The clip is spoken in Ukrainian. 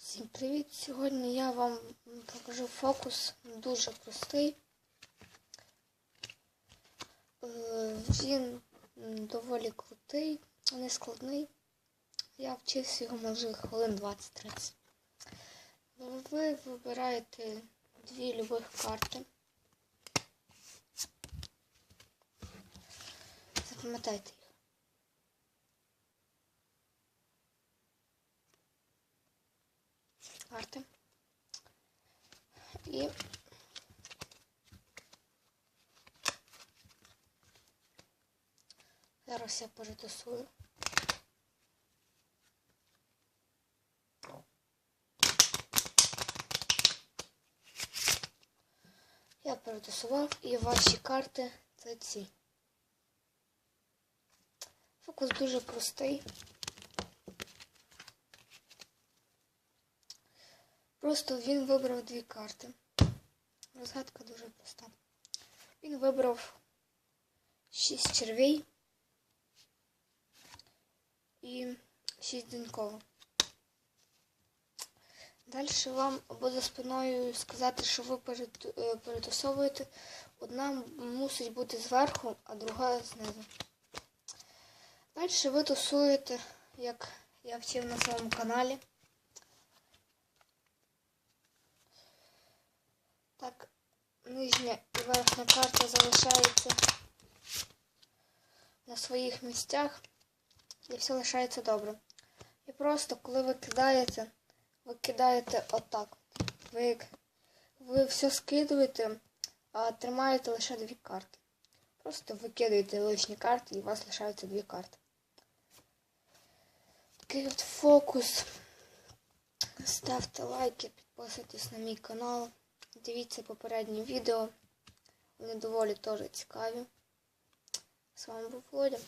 Всім привіт! Сьогодні я вам покажу фокус дуже простий. Е, Він доволі крутий, не складний. Я вчився його може хвилин 20-30. Ви вибираєте дві любих карти. Запам'ятайте карти. І зараз я перетасую. Я перетасував і ваші карти це ці. Фокус дуже простий. Просто він вибрав дві карти. Розгадка дуже проста. Він вибрав шість червей і шість диньково. Далі вам або за спиною сказати, що ви е, перетасовуєте. Одна мусить бути зверху, а друга знизу. Далі ви тусуєте, як я вчив на своєму каналі. Так, нижня і верхня карта залишається на своїх місцях і все лишається добре. І просто коли ви кидаєте, ви кидаєте отак. Ви, ви все скидуєте, а тримаєте лише дві карти. Просто викидаєте лишні карти і у вас лишаються дві карти. Такий от фокус. Ставте лайки, підписуйтесь на мій канал. Дивіться попередні відео. Вони доволі теж цікаві. З вами був Володя.